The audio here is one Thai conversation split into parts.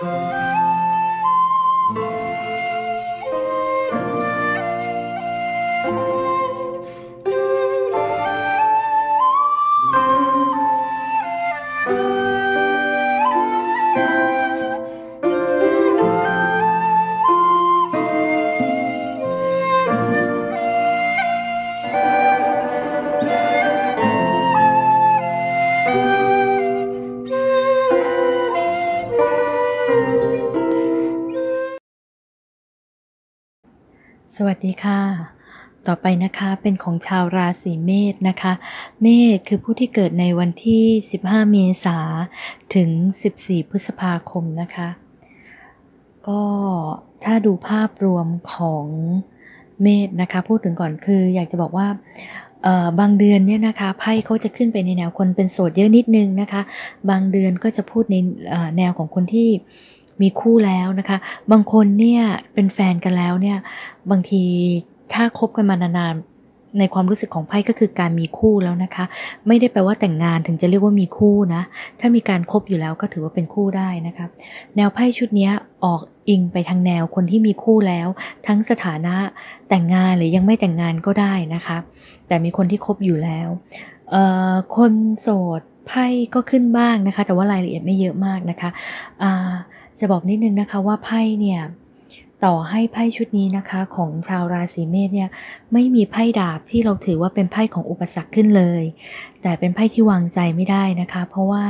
Música สวัสดีค่ะ ต่อไปนะคะเป็นของชาวราศีเมษนะคะ เมษคือผู้ที่เกิดในวันที่ 15 เมษาถึง 14 พฤษภาคมนะคะ ก็ถ้าดูภาพรวมของเมษนะคะ พูดถึงก่อนคืออยากจะบอกว่าบางเดือนเนี่ยนะคะไพ่เขาจะขึ้นไปในแนวคนเป็นโสดเยอะนิดนึงนะคะ บางเดือนก็จะพูดในแนวของคนที่ มีคู่แล้วนะคะ บางคนเนี่ยเป็นแฟนกันแล้วเนี่ยบางทีถ้าคบกันมานานๆในความรู้สึกของไพ่ก็คือการมีคู่แล้วนะคะ ไม่ได้แปลว่าแต่งงานถึงจะเรียกว่ามีคู่นะ ถ้ามีการครบอยู่แล้วก็ถือว่าเป็นคู่ได้นะคะ แนวไพ่ชุดนี้ออกอิงไปทางแนวคนที่มีคู่แล้ว ทั้งสถานะแต่งงานหรือยังไม่แต่งงานก็ได้นะคะ แต่มีคนที่คบอยู่แล้วคนโสดไพ่ก็ขึ้นบ้างนะคะ แต่ว่ารายละเอียดไม่เยอะมากนะคะ จะบอกนิดนึงนะคะว่าไพ่เนี่ยต่อให้ไพ่ชุดนี้นะคะของชาวราศีเมษเนี่ยไม่มีไพ่ดาบที่เราถือว่าเป็นไพ่ของอุปสรรคขึ้นเลย แต่เป็นไพ่ที่วางใจไม่ได้นะคะ เพราะว่า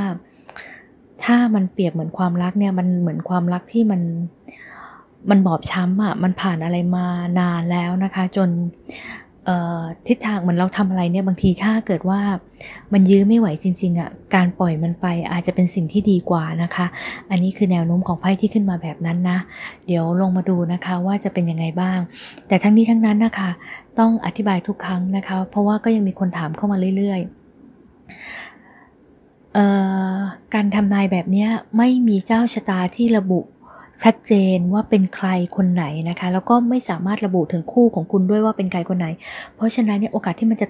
ถ้ามันเปรียบเหมือนความรักเนี่ยมันเหมือนความรักที่มันมันบอบช้ำอะ่ะมันผ่านอะไรมานานแล้วนะคะ จน ทิศทางเหมือนเราทำอะไรเนี่ยบางทีถ้าเกิดว่ามันยื้อไม่ไหวจริงๆอะ่ะการปล่อยมันไปอาจจะเป็นสิ่งที่ดีกว่านะคะ อันนี้คือแนวโน้มของไพ่ที่ขึ้นมาแบบนั้นนะ เดี๋ยวลงมาดูนะคะว่าจะเป็นยังไงบ้าง แต่ทั้งนี้ทั้งนั้นนะคะ ต้องอธิบายทุกครั้งนะคะ เพราะว่าก็ยังมีคนถามเข้ามาเรื่อยๆการทำนายแบบนี้ไม่มีเจ้าชะตาที่ระบุ ชัดเจนว่าเป็นใครคนไหนนะคะ แล้วก็ไม่สามารถระบุถึงคู่ของคุณด้วยว่าเป็นใครคนไหน เพราะฉะนั้นเนี่ยโอกาสที่มันจะ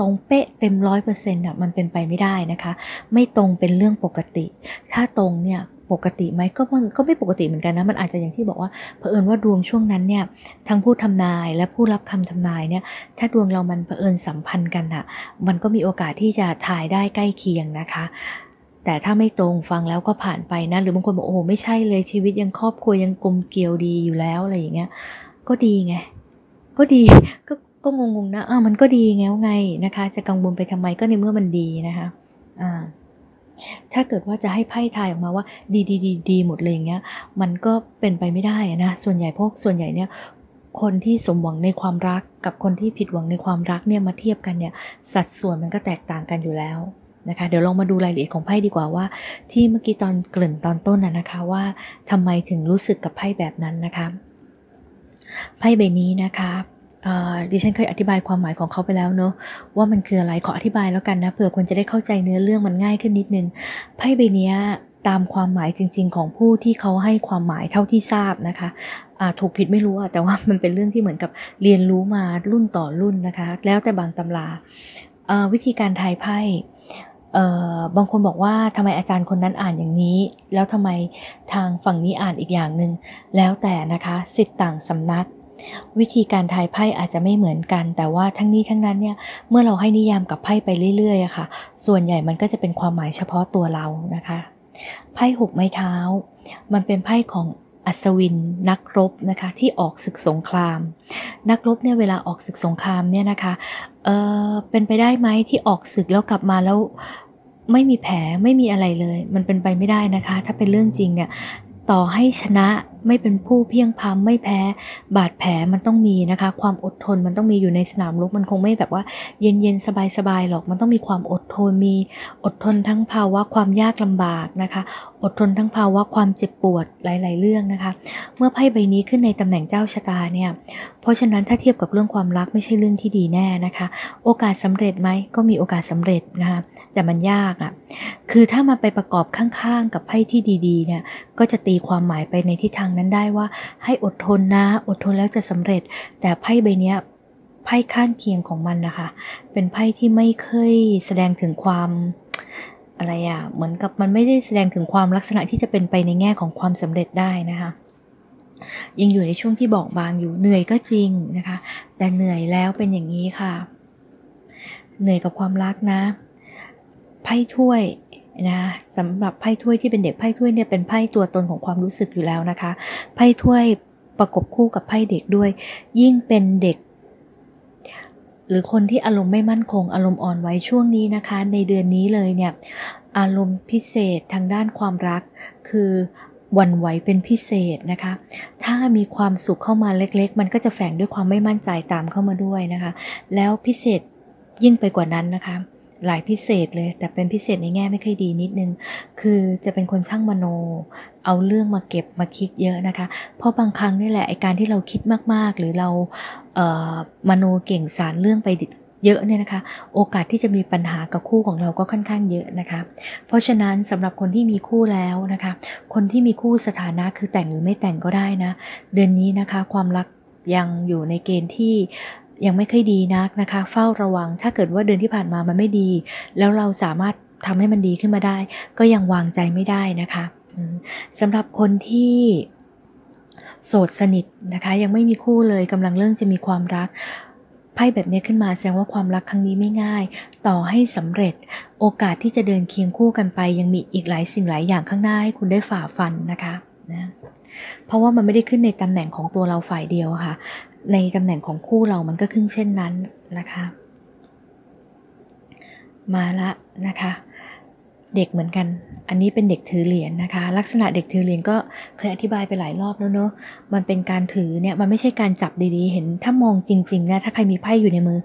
ตรงเป๊ะเต็มร้อยเปอร์เซ็นต์อะมันเป็นไปไม่ได้นะคะ ไม่ตรงเป็นเรื่องปกติ ถ้าตรงเนี่ยปกติไหมก็มันก็ไม่ปกติเหมือนกันนะ มันอาจจะอย่างที่บอกว่าเผอิญว่าดวงช่วงนั้นเนี่ยทั้งผู้ทำนายและผู้รับคำทำนายเนี่ยถ้าดวงเรามันเผอิญสัมพันธ์กันอะมันก็มีโอกาสที่จะถ่ายได้ใกล้เคียงนะคะ แต่ถ้าไม่ตรงฟังแล้วก็ผ่านไปนะ หรือบางคนบอกโอ้ไม่ใช่เลยชีวิตยังครอบครัวยังกลมเกลียวดีอยู่แล้วอะไรอย่างเงี้ย ก็ดีไง ก็ดีก็ก็งงๆนะอ่ามันก็ดีไงไงนะคะ จะกังวลไปทำไมก็ในเมื่อมันดีนะคะอ่าถ้าเกิดว่าจะให้ไพ่ทายออกมาว่าดีดีดีดีหมดเลยอย่างเงี้ย มันก็เป็นไปไม่ได้นะ ส่วนใหญ่พวกส่วนใหญ่เนี่ยคนที่สมหวังในความรักกับคนที่ผิดหวังในความรักเนี่ยมาเทียบกันเนี่ย สัดส่วนมันก็แตกต่างกันอยู่แล้ว นะคะเดี๋ยวลองมาดูรายละเอียดของไพ่ดีกว่าว่า ที่เมื่อกี้ตอนเกริ่นตอนต้นนะนะคะว่าทำไมถึงรู้สึกกับไพ่แบบนั้นนะคะไพ่ใบนี้นะคะดิฉันเคยอธิบายความหมายของเขาไปแล้วเนาะว่ามันคืออะไรขออธิบายแล้วกันนะเผื่อคนจะได้เข้าใจเนื้อเรื่องมันง่ายขึ้นนิดนึงไพ่ใบนี้ตามความหมายจริง ๆ ของผู้ที่เขาให้ความหมายเท่าที่ทราบนะคะถูกผิดไม่รู้แต่ว่ามันเป็นเรื่องที่เหมือนกับเรียนรู้มารุ่นต่อรุ่นนะคะ แล้วแต่บางตำราวิธีการทายไพ่ บางคนบอกว่าทำไมอาจารย์คนนั้นอ่านอย่างนี้ แล้วทำไมทางฝั่งนี้อ่านอีกอย่างหนึ่งแล้วแต่นะคะสิทธิ์ต่างสำนัก วิธีการทายไพ่อาจจะไม่เหมือนกัน แต่ว่าทั้งนี้ทั้งนั้นเนี่ยเมื่อเราให้นิยามกับไพ่ไปเรื่อยๆค่ะ ส่วนใหญ่มันก็จะเป็นความหมายเฉพาะตัวเรานะคะไพ่หกไม้เท้า มันเป็นไพ่ของอัศวินนักรบนะคะที่ออกศึกสงคราม นักรบเนี่ยเวลาออกศึกสงครามเนี่ยนะคะเออเป็นไปได้ไหมที่ออกศึกแล้วกลับมาแล้ว ไม่มีแผลไม่มีอะไรเลย มันเป็นไปไม่ได้นะคะ ถ้าเป็นเรื่องจริงเนี่ยต่อให้ชนะ ไม่เป็นผู้เพียงพามไม่แพ้ บาดแผลมันต้องมีนะคะ ความอดทนมันต้องมีอยู่ในสนามรบมันคงไม่แบบว่า เย็นๆสบายๆหรอกมันต้องมีความอดทนมีอดทนทั้งภาวะความยากลำบากนะคะ อดทนทั้งภาวะความเจ็บปวดหลาย ๆ เรื่องนะคะ เมื่อไพ่ใบนี้ขึ้นในตำแหน่งเจ้าชะตาเนี่ยเพราะฉะนั้นถ้าเทียบกับเรื่องความรักไม่ใช่เรื่องที่ดีแน่นะคะ โอกาสสำเร็จไหมก็มีโอกาสสำเร็จนะคะแต่มันยากอะ่ะคือถ้ามาไปประกอบข้างๆ กับไพ่ที่ดีๆเนี่ยก็จะตีความหมายไปในทิศทางนั้นได้ว่า ให้อดทนนะ อดทนแล้วจะสำเร็จ แต่ไพ่ใบนี้ไพ่ข้างเคียงของมันนะคะ เป็นไพ่ที่ไม่เคยแสดงถึงความอะไรอะเหมือนกับมันไม่ได้แสดงถึงความลักษณะที่จะเป็นไปในแง่ของความสำเร็จได้นะคะยังอยู่ในช่วงที่บอกบางอยู่เหนื่อยก็จริงนะคะ แต่เหนื่อยแล้วเป็นอย่างนี้ค่ะ เหนื่อยกับความรักนะ ไพ่ถ้วย นะสำหรับไพ่ถ้วยที่เป็นเด็กไพ่ถ้วยเนี่ยเป็นไพ่ตัวตนของความรู้สึกอยู่แล้วนะคะ ไพ่ถ้วยประกบคู่กับไพ่เด็กด้วย ยิ่งเป็นเด็ก หรือคนที่อารมณ์ไม่มั่นคง อารมณ์อ่อนไหวช่วงนี้นะคะ ในเดือนนี้เลยเนี่ยอารมณ์พิเศษทางด้านความรัก คือวันไหวเป็นพิเศษนะคะ ถ้ามีความสุขเข้ามาเล็กๆ มันก็จะแฝงด้วยความไม่มั่นใจตามเข้ามาด้วยนะคะ แล้วพิเศษยิ่งไปกว่านั้นนะคะ หลายพิเศษเลย แต่เป็นพิเศษในแง่ไม่ค่อยดีนิดนึง คือจะเป็นคนช่างมโน เอาเรื่องมาเก็บมาคิดเยอะนะคะ เพราะบางครั้งนี่แหละไอการที่เราคิดมากๆ หรือเราเอ่อมโนเก่งสารเรื่องไปเยอะเนี่ยนะคะ โอกาสที่จะมีปัญหากับคู่ของเราก็ค่อนข้างเยอะนะคะ เพราะฉะนั้นสำหรับคนที่มีคู่แล้วนะคะ คนที่มีคู่สถานะคือแต่งหรือไม่แต่งก็ได้นะ เดือนนี้นะคะความรักยังอยู่ในเกณฑ์ที่ ยังไม่ค่อยดีนักนะคะ เฝ้าระวัง ถ้าเกิดว่าเดือนที่ผ่านมามันไม่ดี แล้วเราสามารถทำให้มันดีขึ้นมาได้ ก็ยังวางใจไม่ได้นะคะสำหรับคนที่โสดสนิทนะคะ ยังไม่มีคู่เลยกำลังเริ่มจะมีความรักไพ่แบบนี้ขึ้นมาแสดงว่าความรักครั้งนี้ไม่ง่าย ต่อให้สำเร็จ โอกาสที่จะเดินเคียงคู่กันไป ยังมีอีกหลายสิ่งหลายอย่างข้างหน้าให้คุณได้ฝ่าฟันนะคะนะเพราะว่ามันไม่ได้ขึ้นในตำแหน่งของตัวเราฝ่ายเดียวค่ะ ในตำแหน่งของคู่เรามันก็ขึ้นเช่นนั้นนะคะ มาละนะคะ เด็กเหมือนกัน อันนี้เป็นเด็กถือเหรียญนนะคะ ลักษณะเด็กถือเหรียญก็เคยอธิบายไปหลายรอบแล้วเนอะมันเป็นการถือเนี่ยมันไม่ใช่การจับดีๆ เห็นถ้ามองจริงๆนะถ้าใครมีไพ่อยู่ในมือ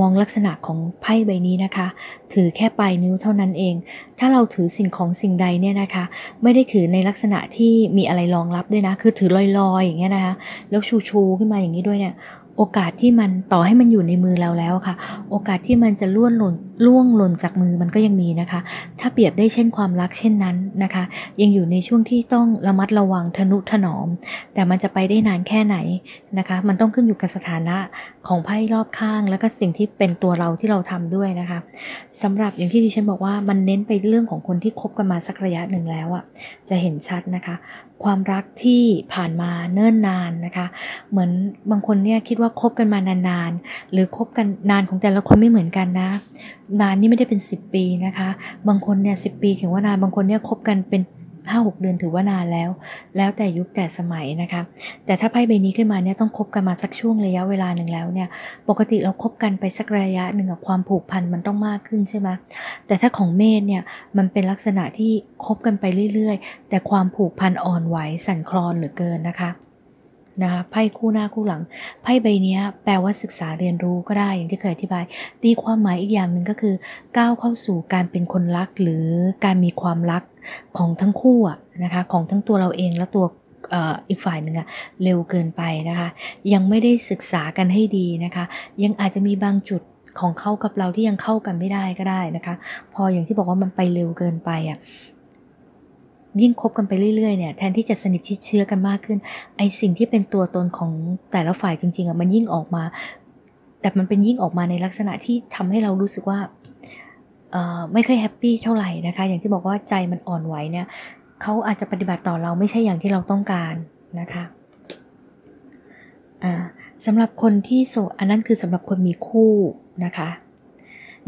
มองลักษณะของไพ่ใบนี้นะคะ ถือแค่ปลายนิ้วเท่านั้นเอง ถ้าเราถือสิ่งของสิ่งใดเนี่ยนะคะ ไม่ได้ถือในลักษณะที่มีอะไรรองรับด้วยนะ คือถือลอยๆอย่างเงี้ยนะคะ แล้วชูๆขึ้นมาอย่างนี้ด้วยเนี่ย โอกาสที่มันต่อให้มันอยู่ในมือเราแล้วค่ะ โอกาสที่มันจะล่วงหล่นล่วงหล่นจากมือมันก็ยังมีนะคะ ถ้าเปรียบได้เช่นความรักเช่นนั้นนะคะ ยังอยู่ในช่วงที่ต้องระมัดระวังทนุถนอม แต่มันจะไปได้นานแค่ไหนนะคะ มันต้องขึ้นอยู่กับสถานะของไพ่รอบข้าง แล้วก็สิ่งที่เป็นตัวเราที่เราทำด้วยนะคะสำหรับอย่างที่ดิฉันบอกว่ามันเน้นไปเรื่องของคนที่คบกันมาสักระยะหนึ่งแล้วอะ่ะจะเห็นชัดนะคะ ความรักที่ผ่านมาเนิ่นนานนะคะ เหมือนบางคนเนี่ยคิดว่าคบกันมานานๆ หรือคบกันนานของแต่ละคนไม่เหมือนกันนะ นานนี่ไม่ได้เป็น 10 ปีนะคะ บางคนเนี่ยสิปีถึงว่านาน บางคนเนี่ยคบกันเป็น ห้าหกเดือนถือว่านานแล้ว แล้วแต่ยุคแต่สมัยนะคะ แต่ถ้าไพ่ใบนี้ขึ้นมาเนี่ยต้องคบกันมาสักช่วงระยะเวลาหนึ่งแล้วเนี่ย ปกติเราครบกันไปสักระยะหนึ่งกับความผูกพันมันต้องมากขึ้นใช่ไหมแต่ถ้าของเมธเนี่ยมันเป็นลักษณะที่คบกันไปเรื่อยๆ แต่ความผูกพันอ่อนไหวสั่นคลอนเหลือเกินนะคะ นะคะไพ่คู่หน้าคู่หลังไพ่ใบนี้แปลว่าศึกษาเรียนรู้ก็ได้อย่างที่เคยอธิบาย ตีความหมายอีกอย่างหนึ่งก็คือ ก้าวเข้าสู่การเป็นคนรักหรือการมีความรักของทั้งคู่นะคะของทั้งตัวเราเองและตัวอีกฝ่ายหนึ่งอะเร็วเกินไปนะคะ ยังไม่ได้ศึกษากันให้ดีนะคะ ยังอาจจะมีบางจุดของเข้ากับเราที่ยังเข้ากันไม่ได้ก็ได้นะคะ พออย่างที่บอกว่ามันไปเร็วเกินไปอะ ยิ่งคบกันไปเรื่อยๆเนี่ยแทนที่จะสนิทชิดเชื้อกันมากขึ้น ไอสิ่งที่เป็นตัวตนของแต่ละฝ่ายจริงๆอะมันยิ่งออกมา แต่มันเป็นยิ่งออกมาในลักษณะที่ทำให้เรารู้สึกว่าไม่ค่อยแฮปปี้เท่าไหร่นะคะ อย่างที่บอกว่าใจมันอ่อนไหวเนี่ยเขาอาจจะปฏิบัติต่อเราไม่ใช่อย่างที่เราต้องการนะคะสำหรับคนที่โสดอันนั้นคือสำหรับคนมีคู่นะคะ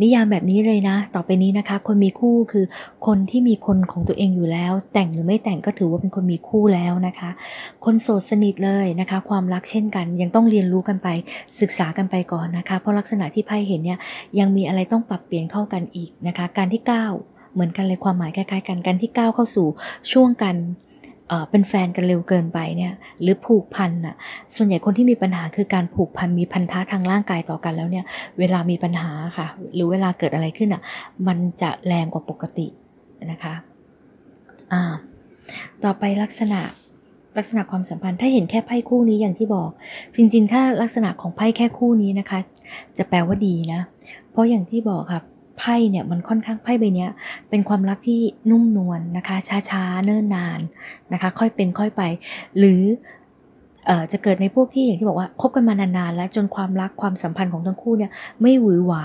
นิยามแบบนี้เลยนะ ต่อไปนี้นะคะ คนมีคู่คือคนที่มีคนของตัวเองอยู่แล้ว แต่งหรือไม่แต่งก็ถือว่าเป็นคนมีคู่แล้วนะคะ คนโสดสนิทเลยนะคะ ความรักเช่นกัน ยังต้องเรียนรู้กันไปศึกษากันไปก่อนนะคะ เพราะลักษณะที่ไพ่เห็นเนี่ยยังมีอะไรต้องปรับเปลี่ยนเข้ากันอีกนะคะ การที่ 9 เหมือนกันเลยความหมายคล้ายๆ กันการที่ 9 เข้าสู่ช่วงกัน เป็นแฟนกันเร็วเกินไปเนี่ยหรือผูกพันอะส่วนใหญ่คนที่มีปัญหาคือการผูกพันมีพันธะทางร่างกายต่อกันแล้วเนี่ยเวลามีปัญหาค่ะ หรือเวลาเกิดอะไรขึ้นอะมันจะแรงกว่าปกตินะคะอ่าต่อไปลักษณะลักษณะความสัมพันธ์ถ้าเห็นแค่ไพ่คู่นี้อย่างที่บอก จริง ๆ ถ้าลักษณะของไพ่แค่คู่นี้นะคะ จะแปลว่าดีนะ เพราะอย่างที่บอกค่ะ ไพ่เนี่ยมันค่อนข้างไพ่ใบนี้เป็นความรักที่นุ่มนวลนนะคะ ช้าๆเนิ่นนานนะคะ ค่อยเป็นค่อยไป หรือจะเกิดในพวกที่อย่างที่บอกว่าคบกันมานานๆ แล้วจนความรักความสัมพันธ์ของทั้งคู่เนี่ยไม่หวือหวา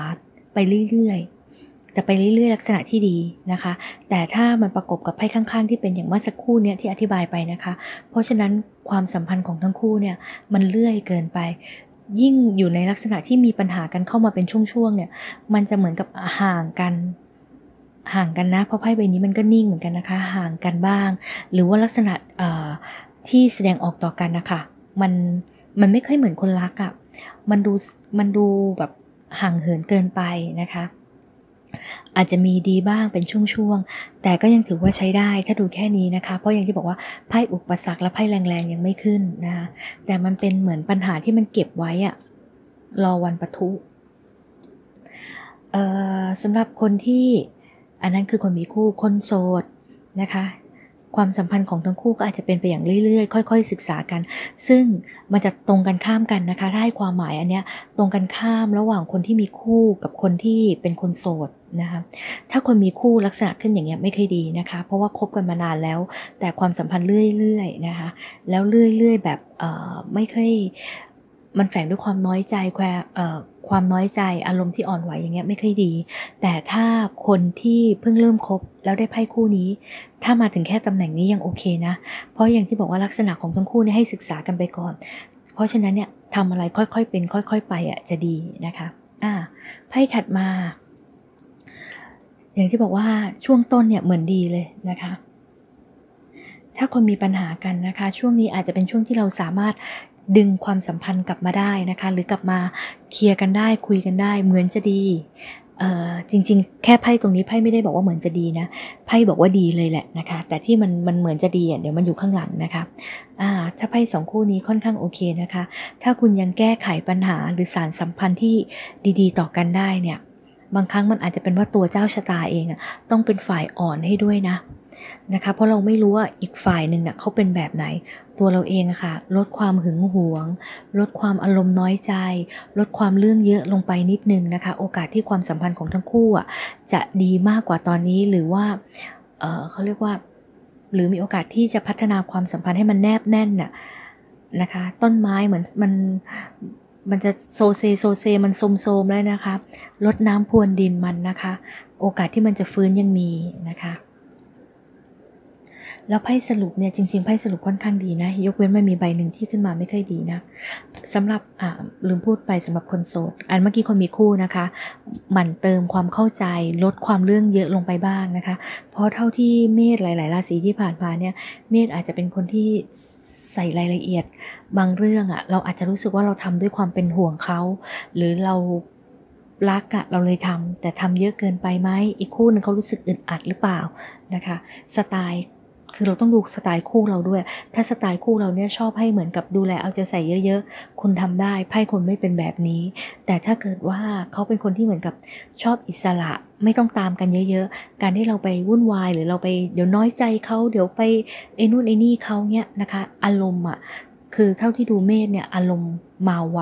ไปเรื่อยๆ จะไปเรื่อยๆ ลักษณะที่ดีนะคะ แต่ถ้ามันประกบกับไพ่ข้างๆ ที่เป็นอย่างเมื่อสักครู่เนี่ยที่อธิบายไปนะคะ เพราะฉะนั้นความสัมพันธ์ของทั้งคู่เนี่ยมันเลื่อยเกินไป ยิ่งอยู่ในลักษณะที่มีปัญหากันเข้ามาเป็นช่วงๆเนี่ย มันจะเหมือนกับห่างกัน ห่างกันนะ เพราะไพ่ใบนี้มันก็นิ่งเหมือนกันนะคะ ห่างกันบ้าง หรือว่าลักษณะที่แสดงออกต่อกันนะคะมันมันไม่ค่อยเหมือนคนรักอะ่ะมันดูมันดูแบบห่างเหินเกินไปนะคะ อาจจะมีดีบ้างเป็นช่วงๆ แต่ก็ยังถือว่าใช้ได้ถ้าดูแค่นี้นะคะ เพราะอย่างที่บอกว่าไพ่อุปสรรคและไพ่แรงๆยังไม่ขึ้นนะคะแต่มันเป็นเหมือนปัญหาที่มันเก็บไว้อะรอวันปะทุสำหรับคนที่อันนั้นคือคนมีคู่คนโสดนะคะความสัมพันธ์ของทั้งคู่ก็อาจจะเป็นไปอย่างเรื่อยๆ ค่อย ๆ ศึกษากัน ซึ่งมันจะตรงกันข้ามกันนะคะ ถ้าให้ความหมายอันเนี้ยตรงกันข้ามระหว่างคนที่มีคู่กับคนที่เป็นคนโสด นะคะถ้าคนมีคู่ลักษณะขึ้นอย่างเงี้ยไม่เคยดีนะคะ เพราะว่าคบกันมานานแล้ว แต่ความสัมพันธ์เรื่อยๆนะคะ แล้วเรื่อยๆแบบเอ่อไม่เคยมันแฝงด้วยความน้อยใจแควความน้อยใจอารมณ์ที่อ่อนไหวอย่างเงี้ยไม่ค่อยดี แต่ถ้าคนที่เพิ่งเริ่มคบแล้วได้ไพ่คู่นี้ ถ้ามาถึงแค่ตำแหน่งนี้ยังโอเคนะ เพราะอย่างที่บอกว่าลักษณะของทั้งคู่เนี่ยให้ศึกษากันไปก่อน เพราะฉะนั้นเนี่ยทำอะไรค่อยๆเป็น ค่อย ๆ ไปอะจะดีนะคะอ่าไพ่ถัดมา อย่างที่บอกว่าช่วงต้นเนี่ยเหมือนดีเลยนะคะ ถ้าคนมีปัญหากันนะคะ ช่วงนี้อาจจะเป็นช่วงที่เราสามารถดึงความสัมพันธ์กลับมาได้นะคะ หรือกลับมาเคลียร์กันได้คุยกันได้ เหมือนจะดีเออจริงๆ แค่ไพ่ตรงนี้ไพ่ไม่ได้บอกว่าเหมือนจะดีนะไพ่บอกว่าดีเลยแหละนะคะ แต่ที่มันมันเหมือนจะดีอะเดี๋ยวมันอยู่ข้างหลังนะคะอ่าถ้าไพ่สองคู่นี้ค่อนข้างโอเคนะคะ ถ้าคุณยังแก้ไขปัญหาหรือสารสัมพันธ์ที่ดีๆ ต่อกันได้เนี่ย บางครั้งมันอาจจะเป็นว่าตัวเจ้าชะตาเองอะต้องเป็นฝ่ายอ่อนให้ด้วยนะนะคะ เพราะเราไม่รู้ว่าอีกฝ่ายหนึ่งเน่ยเขาเป็นแบบไหน ตัวเราเองอะค่ะ ลดความหึงหวง ลดความอารมณ์น้อยใจ ลดความเรื่องเยอะลงไปนิดนึงนะคะ โอกาสที่ความสัมพันธ์ของทั้งคู่อะจะดีมากกว่าตอนนี้หรือว่าเออเขาเรียกว่า หรือมีโอกาสที่จะพัฒนาความสัมพันธ์ให้มันแนบแน่นน่ะนะคะ ต้นไม้เหมือนมัน มันจะโซเซโซเซมันโซมโซมแล้วนะคะลดน้ำพรวนดินมันนะคะ โอกาสที่มันจะฟื้นยังมีนะคะ แล้วไพ่สรุปเนี่ยจริงๆไพ่สรุปค่อนข้างดีนะ ยกเว้นไม่มีใบหนึ่งที่ขึ้นมาไม่ค่อยดีนะสำหรับอ่าลืมพูดไปสำหรับคนโสด อันเมื่อกี้คนมีคู่นะคะหมั่นเติมความเข้าใจลดความเรื่องเยอะลงไปบ้างนะคะ เพราะเท่าที่เมษหลาย ๆ ราศีที่ผ่านมาเนี่ยเมษอาจจะเป็นคนที่ใส่รายละเอียด บางเรื่องอะเราอาจจะรู้สึกว่าเราทำด้วยความเป็นห่วงเขา หรือเรารักอะเราเลยทำแต่ทำเยอะเกินไปไหมอีกคู่นึงเขารู้สึกอึดอัดหรือเปล่านะคะ สไตล์ คือเราต้องดูสไตล์คู่เราด้วย ถ้าสไตล์คู่เราเนี่ยชอบให้เหมือนกับดูแลเอาใจใส่เยอะ ๆ คุณทำได้ไพ่คนไม่เป็นแบบนี้ แต่ถ้าเกิดว่าเขาเป็นคนที่เหมือนกับชอบอิสระไม่ต้องตามกันเยอะๆ การที่เราไปวุ่นวายหรือเราไปเดี๋ยวน้อยใจเขาเดี๋ยวไปไอ้นู่นไอ้นี่เขาเนี่ยนะคะ อารมณ์อะ คือเท่าที่ดูเมษเนี่ยอารมณ์มาไว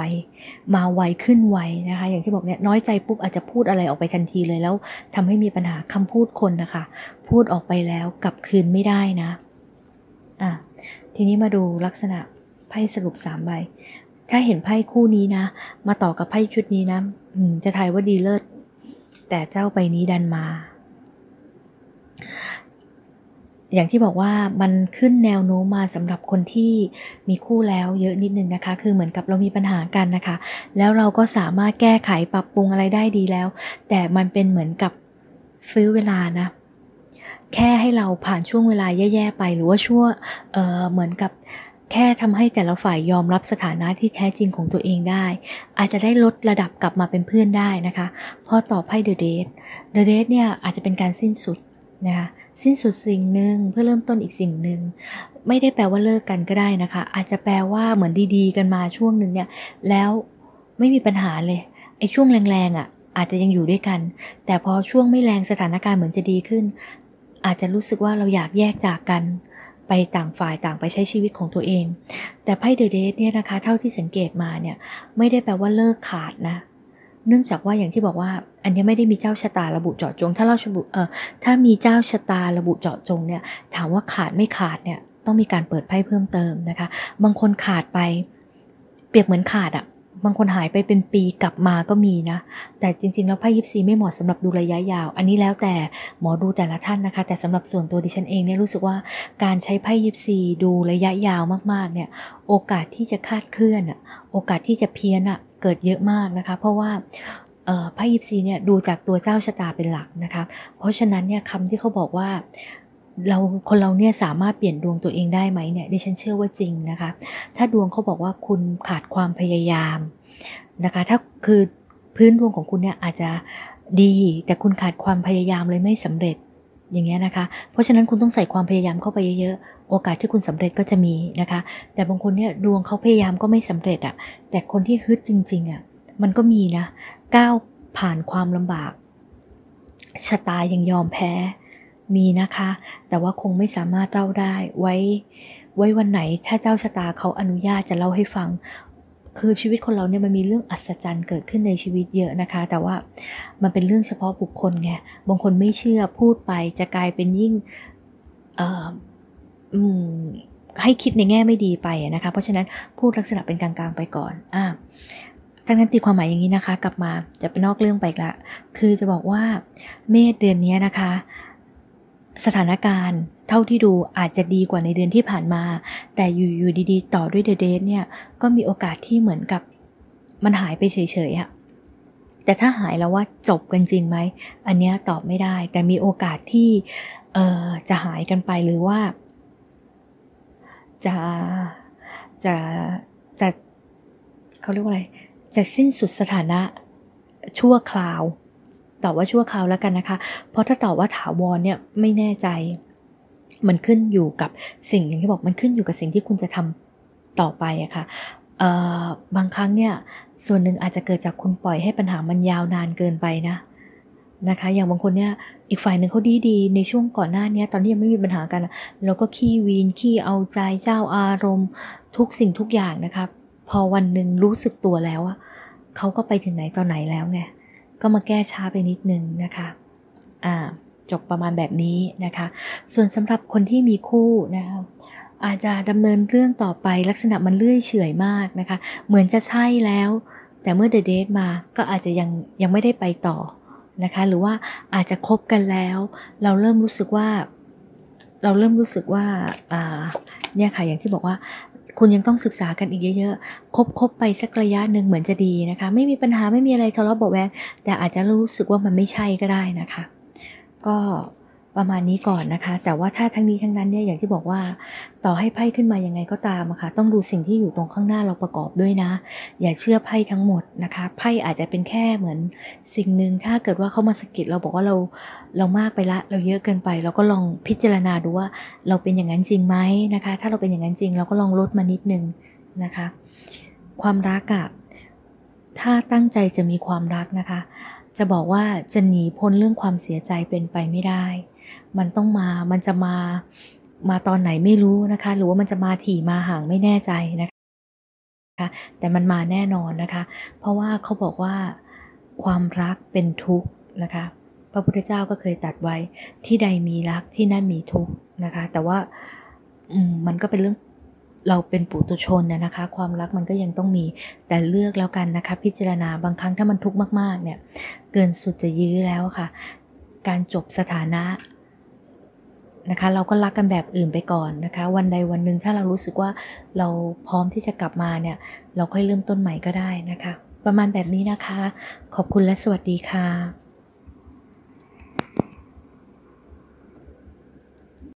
มาไวขึ้นไวนะคะ อย่างที่บอกเนี่ยน้อยใจปุ๊บอาจจะพูดอะไรออกไปทันทีเลยแล้วทำให้มีปัญหาคำพูดคนนะคะ พูดออกไปแล้วกลับคืนไม่ได้นะอะทีนี้มาดูลักษณะไพ่สรุปสามใบถ้าเห็นไพ่คู่นี้นะ มาต่อกับไพ่ชุดนี้นะจะทายว่าดีเลิศแต่เจ้าใบนี้ดันมา อย่างที่บอกว่ามันขึ้นแนวโน้มมาสำหรับคนที่มีคู่แล้วเยอะนิดนึงนะคะ คือเหมือนกับเรามีปัญหากันนะคะ แล้วเราก็สามารถแก้ไขปรับปรุงอะไรได้ดีแล้ว แต่มันเป็นเหมือนกับซื้อเวลานะ แค่ให้เราผ่านช่วงเวลาแย่ๆไป หรือว่าช่วเเหมือนกับแค่ทำให้แต่ละฝ่ายยอมรับสถานะที่แท้จริงของตัวเองได้ อาจจะได้ลดระดับกลับมาเป็นเพื่อนได้นะคะ พอต่อไพ่เดอะเดทเดอะเดทเนี่ยอาจจะเป็นการสิ้นสุด นะคะสิ้นสุดสิ่งหนึ่งเพื่อเริ่มต้นอีกสิ่งหนึ่งไม่ได้แปลว่าเลิกกันก็ได้นะคะ อาจจะแปลว่าเหมือนดีๆ กันมาช่วงหนึ่งเนี่ยแล้วไม่มีปัญหาเลยไอ้ช่วงแรงๆอะ่ะอาจจะยังอยู่ด้วยกัน แต่พอช่วงไม่แรงสถานการณ์เหมือนจะดีขึ้น อาจจะรู้สึกว่าเราอยากแยกจากกัน ไปต่างฝ่ายต่างไปใช้ชีวิตของตัวเอง แต่ไพ่เดอะเดทเนี่ยนะคะ เท่าที่สังเกตมาเนี่ยไม่ได้แปลว่าเลิกขาดนะ เนื่องจากว่าอย่างที่บอกว่า อันนี้ไม่ได้มีเจ้าชะตาระบุเจาะจง ถ้าเราบุเออถ้ามีเจ้าชะตาระบุเจาะจงเนี่ยถามว่าขาดไม่ขาดเนี่ยต้องมีการเปิดไพ่เพิ่มเติมนะคะ บางคนขาดไป เปรียบเหมือนขาดอะบางคนหายไปเป็นปีกลับมาก็มีนะ แต่จริงๆ แล้วไพ่ยิปซีไม่เหมาะสำหรับดูระยะยาว อันนี้แล้วแต่หมอดูแต่ละท่านนะคะ แต่สำหรับส่วนตัวดิฉันเองเนี่ยรู้สึกว่าการใช้ไพ่ยิปซีดูระยะยาวมากๆเนี่ย โอกาสที่จะคาดเคลื่อนอะโอกาสที่จะเพี้ยนอะ เกิดเยอะมากนะคะ เพราะว่าไพ่ยิปซีเนี่ยดูจากตัวเจ้าชะตาเป็นหลักนะคะ เพราะฉะนั้นเนี่ยคำที่เขาบอกว่าเราคนเราเนี่ยสามารถเปลี่ยนดวงตัวเองได้ไหมเนี่ยดิฉันเชื่อว่าจริงนะคะ ถ้าดวงเขาบอกว่าคุณขาดความพยายามนะคะ ถ้าคือพื้นดวงของคุณเนี่ยอาจจะดีแต่คุณขาดความพยายามเลยไม่สำเร็จ อย่างเงี้ยนะคะ เพราะฉะนั้นคุณต้องใส่ความพยายามเข้าไปเยอะๆ โอกาสที่คุณสำเร็จก็จะมีนะคะ แต่บางคนเนี่ยดวงเขาพยายามก็ไม่สำเร็จอะ่ะ แต่คนที่ฮึดจริงๆอะ่ะมันก็มีนะก้าวผ่านความลำบากชะตายังยอมแพ้มีนะคะ แต่ว่าคงไม่สามารถเล่าได้ไว้ ไว้วันไหนถ้าเจ้าชะตาเขาอนุญาตจะเล่าให้ฟัง คือชีวิตคนเราเนี่ยมันมีเรื่องอัศจรรย์เกิดขึ้นในชีวิตเยอะนะคะ แต่ว่ามันเป็นเรื่องเฉพาะบุคคลไงบางคนไม่เชื่อพูดไปจะกลายเป็นยิ่งให้คิดในแง่ไม่ดีไปนะคะ เพราะฉะนั้นพูดลักษณะเป็นกลางๆไปก่อนอ่าทั้งนั้นตีความหมายอย่างนี้นะคะ กลับมาจะเป็นนอกเรื่องไปละ คือจะบอกว่าเมษเดือนนี้นะคะ สถานการณ์ เท่าที่ดูอาจจะดีกว่าในเดือนที่ผ่านมา แต่อยู่อยู่ดีๆ ต่อด้วยเดเดทเนี่ยก็มีโอกาสที่เหมือนกับมันหายไปเฉยๆอะแต่ถ้าหายแล้วว่าจบกันจริงไหม อันนี้ตอบไม่ได้ แต่มีโอกาสที่เออจะหายกันไปหรือว่า จะจะจะเขาเรียกว่าอะไร จะสิ้นสุดสถานะชั่วคราว ตอบว่าชั่วคราวแล้วกันนะคะ เพราะถ้าตอบว่าถาวรเนี่ยไม่แน่ใจ มันขึ้นอยู่กับสิ่งอย่างที่บอกมันขึ้นอยู่กับสิ่งที่คุณจะทำต่อไปอะคะ่ะบางครั้งเนี่ยส่วนหนึ่งอาจจะเกิดจากคุณปล่อยให้ปัญหามันยาวนานเกินไปนะนะคะ อย่างบางคนเนี่ยอีกฝ่ายหนึ่งเขาดีดีในช่วงก่อนหน้านี้ตอนที่ยังไม่มีปัญหากันเราก็ขี้วีนขี้เอาใจเจ้าอารมณ์ ทุกสิ่งทุกอย่างนะคะพอวันหนึ่งรู้สึกตัวแล้วอะเขาก็ไปถึงไหนตอนไหนแล้วไง ก็มาแก้ช้าไปนิดนึงนะคะอ่าจบประมาณแบบนี้นะคะ ส่วนสำหรับคนที่มีคู่นะคะอาจจะดำเนินเรื่องต่อไปลักษณะมันเลื่อยเฉยมากนะคะ เหมือนจะใช่แล้ว แต่เมื่อเดทเดทมาก็อาจจะยังยังไม่ได้ไปต่อนะคะ หรือว่าอาจจะคบกันแล้ว เราเริ่มรู้สึกว่า เราเริ่มรู้สึกว่าอ่าเนี่ยค่ะอย่างที่บอกว่า คุณยังต้องศึกษากันอีกเยอะๆ คบๆไปสักระยะหนึ่งเหมือนจะดีนะคะ ไม่มีปัญหาไม่มีอะไรทะเลาะเบาแวงแต่อาจจะรู้สึกว่ามันไม่ใช่ก็ได้นะคะ ก็ ประมาณนี้ก่อนนะคะ แต่ว่าถ้าทั้งนี้ทั้งนั้นเนี่ยอย่างที่บอกว่า ต่อให้ไพ่ขึ้นมายังไงก็ตามอะคะ่ะต้องดูสิ่งที่อยู่ตรงข้างหน้าเราประกอบด้วยนะ อย่าเชื่อไพ่ทั้งหมดนะคะไพ่อาจจะเป็นแค่เหมือนสิ่งหนึ่งถ้าเกิดว่าเขามาสกิดเราบอกว่าเราเรามากไปละ เราเยอะเกินไป เราก็ลองพิจารณาดูว่าเราเป็นอย่างนั้นจริงไหมนะคะ ถ้าเราเป็นอย่างนั้นจริง เราก็ลองลดมานิดนึงนะคะ ความรักอะถ้าตั้งใจจะมีความรักนะคะ จะบอกว่าจะหนีพ้นเรื่องความเสียใจเป็นไปไม่ได้ มันต้องมา มันจะมา มาตอนไหนไม่รู้นะคะ หรือว่ามันจะมาถี่มาห่างไม่แน่ใจนะคะ แต่มันมาแน่นอนนะคะ เพราะว่าเขาบอกว่าความรักเป็นทุกข์นะคะ พระพุทธเจ้าก็เคยตัดไว้ที่ใดมีรักที่นั่นมีทุกข์นะคะ แต่ว่ามันก็เป็นเรื่องเราเป็นปุตุชนเนี่ยนะคะ ความรักมันก็ยังต้องมีแต่เลือกแล้วกันนะคะ พิจารณาบางครั้งถ้ามันทุกข์มากๆเนี่ย เกินสุดจะยื้อแล้วค่ะ การจบสถานะ นะคะ เราก็รักกันแบบอื่นไปก่อนนะคะ วันใดวันหนึ่งถ้าเรารู้สึกว่าเราพร้อมที่จะกลับมาเนี่ย เราค่อยเริ่มต้นใหม่ก็ได้นะคะ ประมาณแบบนี้นะคะ ขอบคุณและสวัสดีค่ะ